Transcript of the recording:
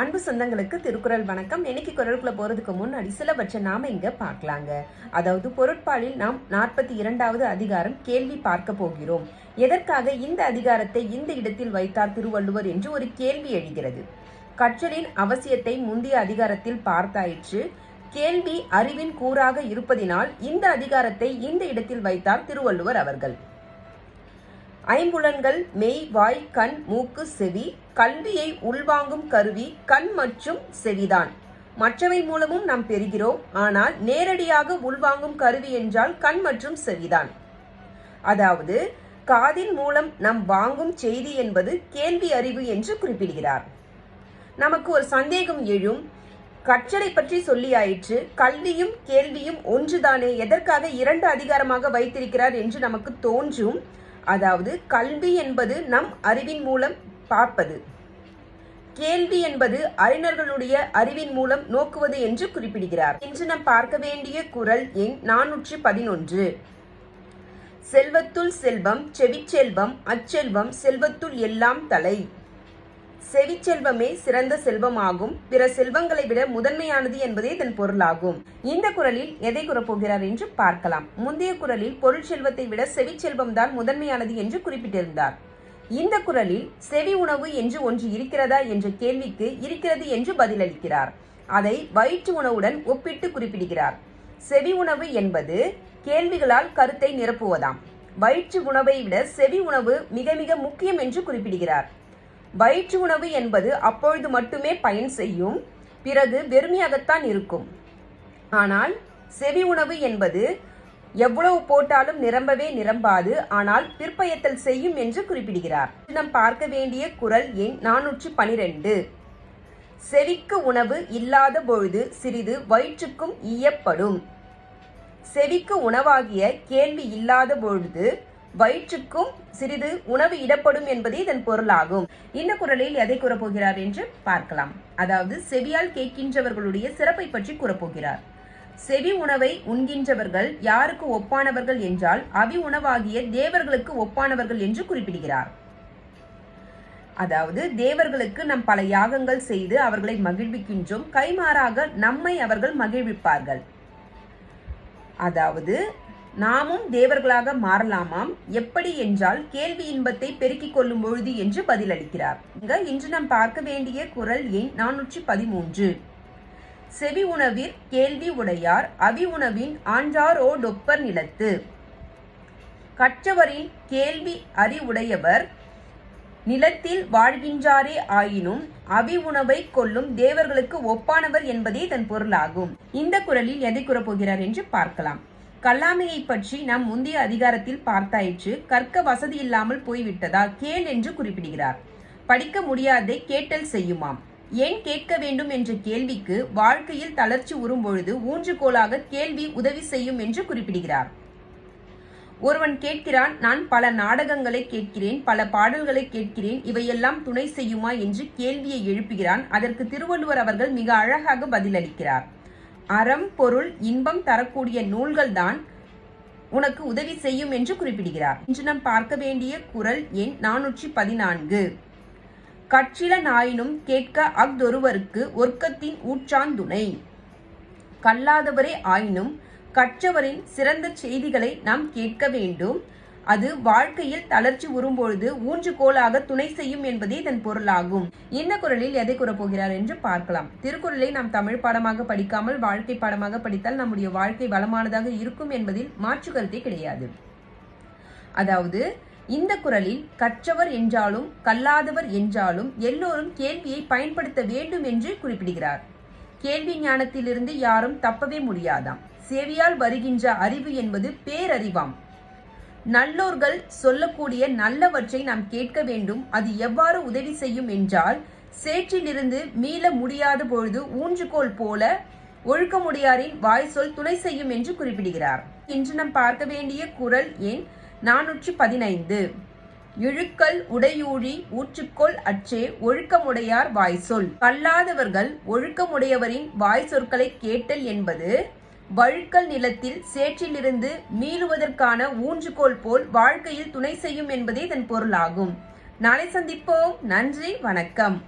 அன்பு சொந்தங்களுக்கு திருக்குறள் வணக்கம். இன்னைக்கு குரலுக்குள்ள போறதுக்கு முன்னாடி சிலவற்றை நாம இங்க பார்க்கலாங்க. அதாவது பொருட்பாலில் நாம் நாற்பத்தி இரண்டாவது அதிகாரம் கேள்வி பார்க்க போகிறோம். எதற்காக இந்த அதிகாரத்தை இந்த இடத்தில் வைத்தார் திருவள்ளுவர் என்று ஒரு கேள்வி எழுகிறது. கற்றலின் அவசியத்தை முந்தைய அதிகாரத்தில் பார்த்தாயிற்று. கேள்வி அறிவின் கூறாக இருப்பதினால் இந்த அதிகாரத்தை இந்த இடத்தில் வைத்தார் திருவள்ளுவர் அவர்கள். ஐம்புலன்கள் மெய் வாய் கண் மூக்கு செவி கல்வியை உள்வாங்கும் கருவி கண் மற்றும் செவிதான். மற்றவை மூலமும் நாம் பெறுகிறோம். ஆனால் நேரடியாக உள்வாங்கும் கருவி என்றால் கண் மற்றும் செவிதான். அதாவது காதின் மூலம் நாம் வாங்கும் செய்தி என்பது கேள்வி அறிவு என்று குறிப்பிடுகிறார். நமக்கு ஒரு சந்தேகம் எழும். கற்றலை பற்றி சொல்லியாயிற்று. கல்வியும் கேள்வியும் ஒன்றுதானே. எதற்காக இரண்டு அதிகாரமாக வைத்திருக்கிறார் என்று நமக்கு தோன்றும். அதாவது கல்வி என்பது நம் அறிவின் மூலம் பார்ப்பது. கேள்வி என்பது அறிஞர்களுடைய அறிவின் மூலம் நோக்குவது என்று குறிப்பிடுகிறார். இன்று நாம் பார்க்க வேண்டிய குரல் எண் நானூற்றி பதினொன்று. செல்வத்துள் செல்வம் செவிச்செல்வம் அச்செல்வம் செல்வத்துள் எல்லாம் தலை. செவிச்செல்வமே சிறந்த செல்வமாகும். பிற செல்வங்களை விட முதன்மையானது என்பதே இதன் பொருளாகும். இந்த குரலில் எதை கூறப்போகிறார் என்று பார்க்கலாம். முந்தைய குரலில் பொருள் செல்வத்தை விட செவிச்செல்வம் தான் முதன்மையானது என்று குறிப்பிட்டிருந்தார். இந்த குரலில் செவி உணவு என்று ஒன்று இருக்கிறதா என்ற கேள்விக்கு இருக்கிறது என்று பதிலளிக்கிறார். அதை வயிற்று உணவுடன் ஒப்பிட்டு குறிப்பிடுகிறார். செவி உணவு என்பது கேள்விகளால் கருத்தை நிரப்புவதாம். வயிற்று உணவை விட செவி உணவு மிக மிக முக்கியம் என்று குறிப்பிடுகிறார். வயிற்று உணவு என்பது அப்பொழுது மட்டுமே பயன் செய்யும் பிறகு வெறுமையாகத்தான் இருக்கும். ஆனால் செவி உணவு என்பது எவ்வளவு போட்டாலும் நிரம்பவே நிரம்பாது ஆனால் பிற்பயத்தல் செய்யும் என்று குறிப்பிடுகிறார். நாம் பார்க்க வேண்டிய குரல் எண் நானூற்றி பனிரெண்டு. செவிக்கு உணவு இல்லாத பொழுது சிறிது வயிற்றுக்கும் ஈயப்படும். செவிக்கு உணவாகிய கேள்வி இல்லாத பொழுது வயிற்றுக்கும் சிறிது உணவு இடப்படும் என்பதே இதன் பொருளாகும். இந்த குரலில் எதை கூறப்போகிறார் என்று பார்க்கலாம். அதாவது செவியால் கேட்கின்றவர்களுடைய சிறப்பை பற்றி கூறப்போகிறார். செவி உணவை உண்கின்றவர்கள் யாருக்கு ஒப்பானவர்கள் என்றால் அவி உணவாகிய தேவர்களுக்கு ஒப்பானவர்கள் என்று குறிப்பிடுகிறார். அதாவது தேவர்களுக்கு நம் பல யாகங்கள் செய்து அவர்களை மகிழ்விக்கின்றோம். கைமாறாக நம்மை அவர்கள் மகிழ்விப்பார்கள். அதாவது நாமும் தேவர்களாக மாறலாமாம்? எப்படி என்றால் கேள்வி இன்பத்தை பெருக்கிக் கொள்ளும் பொழுது என்று பதிலளிக்கிறார். இங்க இன்று நாம் பார்க்க வேண்டிய குரல் எண் நானூற்றி பதிமூன்று. செவி உணவிற் கேள்வி உடையார் அவி உணவின் ஆண்டாரோ டொப்பர் நிலத்து. கற்றவரின் கேள்வி அறிவுடையவர் நிலத்தில் வாழ்கின்றாரே ஆயினும் அவி உணவை கொள்ளும் தேவர்களுக்கு ஒப்பானவர் என்பதே இதன் பொருளாகும். இந்த குரலில் எதை கூறப்போகிறார் என்று பார்க்கலாம். கல்லாமையை பற்றி நாம் முந்தைய அதிகாரத்தில் பார்த்தாயிற்று கற்க வசதி இல்லாமல் போய்விட்டதா? கேள் என்று குறிப்பிடுகிறார். படிக்க முடியாதை கேட்டல் செய்யுமாம். ஏன் கேட்க வேண்டும் என்ற கேள்விக்கு வாழ்க்கையில் தளர்ச்சி உறும்பொழுது ஊன்றுகோலாக கேள்வி உதவி செய்யும் என்று குறிப்பிடுகிறார். ஒருவன் கேட்கிறான் நான் பல நாடகங்களை கேட்கிறேன் பல பாடல்களை கேட்கிறேன் இவையெல்லாம் துணை செய்யுமா? என்று கேள்வியை எழுப்புகிறான். அதற்கு திருவள்ளுவர் அவர்கள் மிக அழகாக பதிலளிக்கிறார். அறம் பொருள் இன்பம் தரக்கூடிய நூல்கள் தான் உனக்கு உதவி செய்யும் என்று குறிப்பிடுகிறார். இன்று நாம் பார்க்க வேண்டிய குரல் எண் நானூற்றி பதினான்கு கற்றில நாயினும் கேட்க அஃதொருவருக்கு ஒர்க்கத்தின் ஊற்றாந்துணை. கல்லாதவரே ஆயினும் கற்றவரின் சிறந்த செய்திகளை நாம் கேட்க வேண்டும். அது வாழ்க்கையில் தளர்ச்சி உறும்பொழுது ஊன்றுகோலாக துணை செய்யும் என்பதே இதன் பொருளாகும். இந்த குரலில் எதை கூறப்போகிறார் என்று பார்க்கலாம். திருக்குறளை நாம் தமிழ் பாடமாக படிக்காமல் வாழ்க்கை பாடமாக படித்தால் நம்முடைய வாழ்க்கை வளமானதாக இருக்கும் என்பதில் மாற்று கருத்தே கிடையாது. அதாவது இந்த குரலில் கற்றவர் என்றாலும் கல்லாதவர் என்றாலும் எல்லோரும் கேள்வியை பயன்படுத்த வேண்டும் என்று குறிப்பிடுகிறார். கேள்வி ஞானத்திலிருந்து யாரும் தப்பவே முடியாதாம். செவியால் வருகின்ற அறிவு என்பது பேரறிவாம். நல்லோர்கள் சொல்லக்கூடிய நல்லவற்றை நாம் கேட்க வேண்டும். அது எவ்வாறு உதவி செய்யும் என்றால் சேற்றிலிருந்து மீள முடியாத பொழுது ஊன்றுகோல் போல ஒழுக்கமுடையாரின் வாய் சொல் துணை செய்யும் என்று குறிப்பிடுகிறார். இன்று நாம் பார்க்க வேண்டிய குரல் எண் நானூற்றி பதினைந்து இழுக்கல் உடையூழி ஊற்றுக்கோள் அற்றே ஒழுக்கமுடையார் வாய் சொல் கல்லாதவர்கள் ஒழுக்கமுடையவரின் வாய் சொற்களை கேட்டல் என்பது வழுக்கல் நிலத்தில் சேற்றிலிருந்து மீளுவதற்கான ஊன்றுகோல் போல் வாழ்க்கையில் துணை செய்யும் என்பதே இதன் பொருளாகும். நாளை சந்திப்போம். நன்றி. வணக்கம்.